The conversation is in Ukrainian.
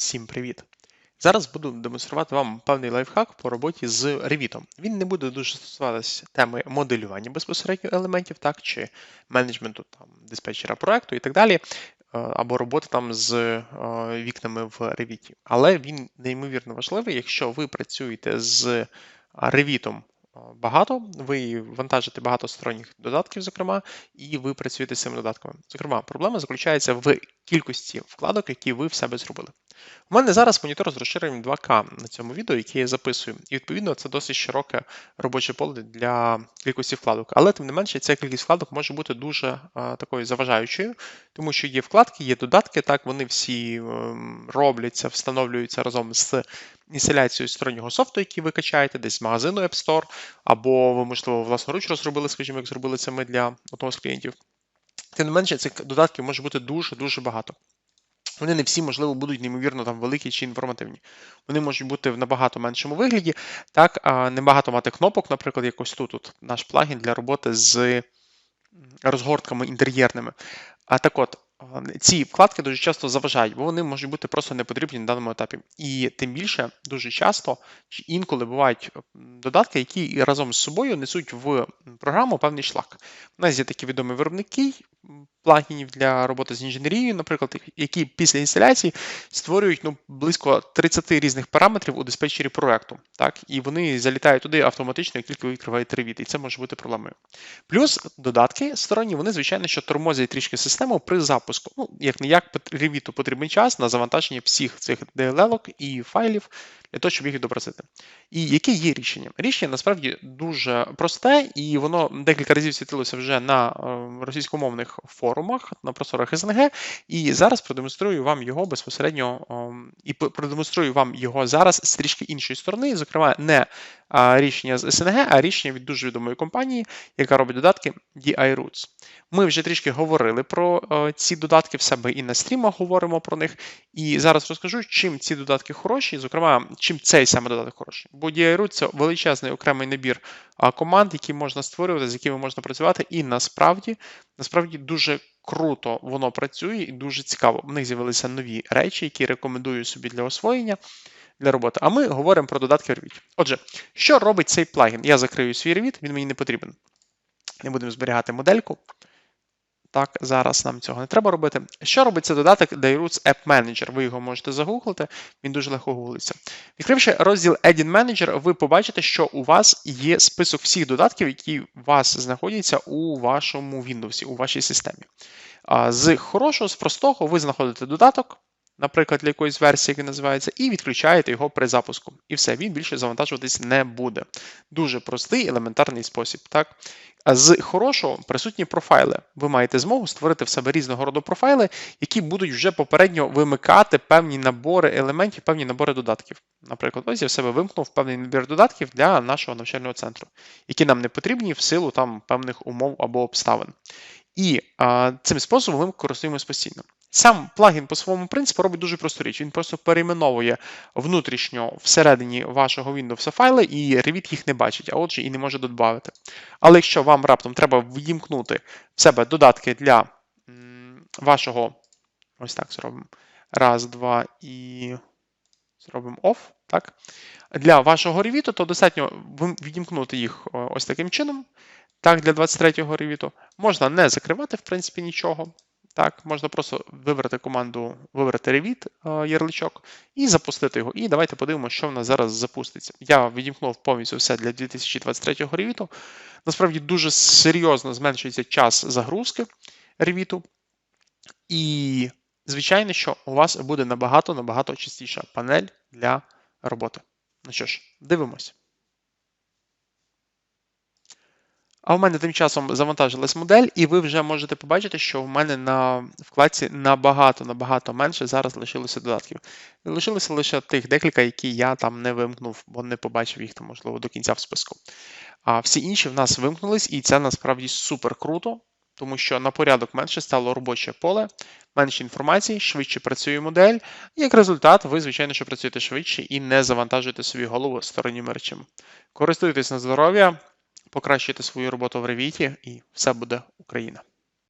Всім привіт! Зараз буду демонструвати вам певний лайфхак по роботі з Revit. Він не буде дуже стосуватися теми моделювання безпосередньо елементів, так, чи менеджменту там, диспетчера проекту і так далі, е, або роботи там з е, вікнами в Revit. Але він неймовірно важливий, якщо ви працюєте з Revit багато, ви вантажите багато сторонніх додатків, зокрема, і ви працюєте з цими додатками. Зокрема, проблема заключається в кількості вкладок, які ви в себе зробили. У мене зараз монітор з розширенням 2К на цьому відео, яке я записую, і відповідно це досить широке робоче поле для кількості вкладок. Але тим не менше, ця кількість вкладок може бути дуже а, такою заважаючою, тому що є вкладки, є додатки, так вони всі ем, робляться, встановлюються разом з інсталяцією стороннього софту, який ви качаєте, десь з магазину App Store, або ви, можливо, власноруч розробили, скажімо, як зробили це ми для одного з клієнтів. Тим не менше, цих додатків може бути дуже-дуже багато. Вони не всі, можливо, будуть неймовірно там великі чи інформативні. Вони можуть бути в набагато меншому вигляді. Так, небагато мати кнопок, наприклад, якось тут, тут наш плагін для роботи з розгортками інтер'єрними. А так от, ці вкладки дуже часто заважають, бо вони можуть бути просто не потрібні на даному етапі. І тим більше дуже часто чи інколи бувають додатки, які разом з собою несуть в програму певний шлак. У нас є такі відомі виробники плагінів для роботи з інженерією, наприклад, які після інсталяції створюють ну, близько 30 різних параметрів у диспетчері проекту. Так? І вони залітають туди автоматично, як тільки ви відкриваєте ревіт, і це може бути проблемою. Плюс додатки сторонні, вони, звичайно, що тормозять трішки систему при запуску. Ну, як не як ревіту потрібен час на завантаження всіх цих DLL і файлів для того, щоб їх відобразити. І яке є рішення? Рішення насправді дуже просте, і воно декілька разів світилося вже на е, російськомовних форумах, на просторах СНГ. І зараз продемонструю вам його безпосередньо і продемонструю вам його зараз з трішки іншої сторони, зокрема, не рішення з СНГ, а рішення від дуже відомої компанії, яка робить додатки DI Roots. Ми вже трішки говорили про е, ці додатки в себе і на стрімах говоримо про них. І зараз розкажу, чим ці додатки хороші, зокрема, чим цей саме додаток хороший. Бо DI Roots – це величезний окремий набір команд, які можна створювати, з якими можна працювати, і насправді, насправді дуже. Круто воно працює і дуже цікаво. В них з'явилися нові речі, які рекомендую собі для освоєння для роботи. А ми говоримо про додатки Revit. Отже, що робить цей плагін? Я закрию свій Revit, він мені не потрібен. Не будемо зберігати модельку. Так, зараз нам цього не треба робити. Що робить цей додаток Dairoots App Manager? Ви його можете загуглити, він дуже легко гуглиться. Відкривши розділ Edit Manager, ви побачите, що у вас є список всіх додатків, які у вас знаходяться у вашому Windows, у вашій системі. З хорошого, з простого, ви знаходите додаток наприклад, для якоїсь версії, яка називається, і відключаєте його при запуску. І все, він більше завантажуватись не буде. Дуже простий, елементарний спосіб. так? З хорошого присутні профайли. Ви маєте змогу створити в себе різного роду профайли, які будуть вже попередньо вимикати певні набори елементів, певні набори додатків. Наприклад, ось я в себе вимкнув певний набір додатків для нашого навчального центру, які нам не потрібні в силу там певних умов або обставин. І а, цим способом ми користуємося постійно. Сам плагін по своєму принципу робить дуже просту річ. Він просто перейменовує внутрішньо всередині вашого Windows файли, і Revit їх не бачить, а отже, і не може додати. Але якщо вам раптом треба в'їмкнути в себе додатки для вашого, ось так зробимо. Раз, два і зробимо off. так? Для вашого ревіту, то достатньо відімкнути їх ось таким чином. Так, для 23-го ревіту. Можна не закривати, в принципі, нічого. Так, можна просто вибрати команду, вибрати Revit е, ярличок і запустити його. І давайте подивимося, що в нас зараз запуститься. Я відімкнув повністю все для 2023 Revit. Насправді дуже серйозно зменшується час загрузки Revit. І, звичайно, що у вас буде набагато-набагато частіша панель для роботи. Ну що ж, дивимось. А в мене тим часом завантажилась модель, і ви вже можете побачити, що в мене на вкладці набагато-набагато менше зараз лишилося додатків. Лишилося лише тих декілька, які я там не вимкнув, бо не побачив їх там, можливо, до кінця в списку. А всі інші в нас вимкнулись, і це насправді супер круто, тому що на порядок менше стало робоче поле, менше інформації, швидше працює модель. І як результат, ви, звичайно, що працюєте швидше і не завантажуєте собі голову сторонніми речами. Користуйтесь на здоров'я покращуйте свою роботу в Revit і все буде Україна.